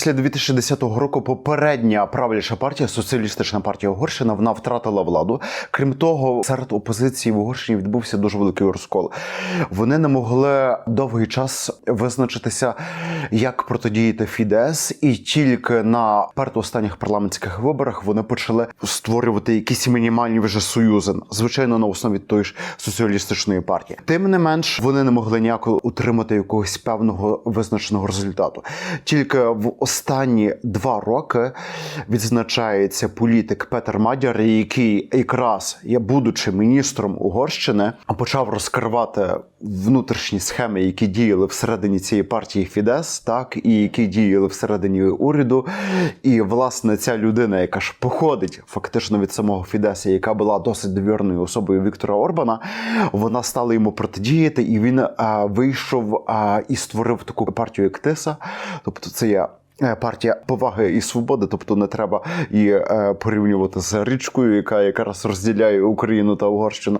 після 2010 року попередня правляча партія, соціалістична партія Угорщина, вона втратила владу. Крім того, серед опозиції в Угорщині відбувся дуже великий розкол. Вони не могли довгий час визначитися, як протидіяти Фідес, і тільки на передостанніх парламентських виборах вони почали створювати якісь мінімальні вже союзи, звичайно, на основі тої ж соціалістичної партії. Тим не менш, вони не могли ніяко утримати якогось певного визначеного результату. Тільки в останні два роки відзначається політик Петер Мадяр, який якраз я, будучи міністром Угорщини, почав розкривати внутрішні схеми, які діяли всередині цієї партії Фідес, так і які діяли всередині уряду. І власне ця людина, яка ж походить фактично від самого Фідеса, яка була досить довірною особою Віктора Орбана, вона стала йому протидіяти, і він а, вийшов а, і створив таку партію як Тиса. Тобто, це є. Е, Партія поваги і свободи, тобто не треба її е, порівнювати з річкою, яка якраз розділяє Україну та Угорщину.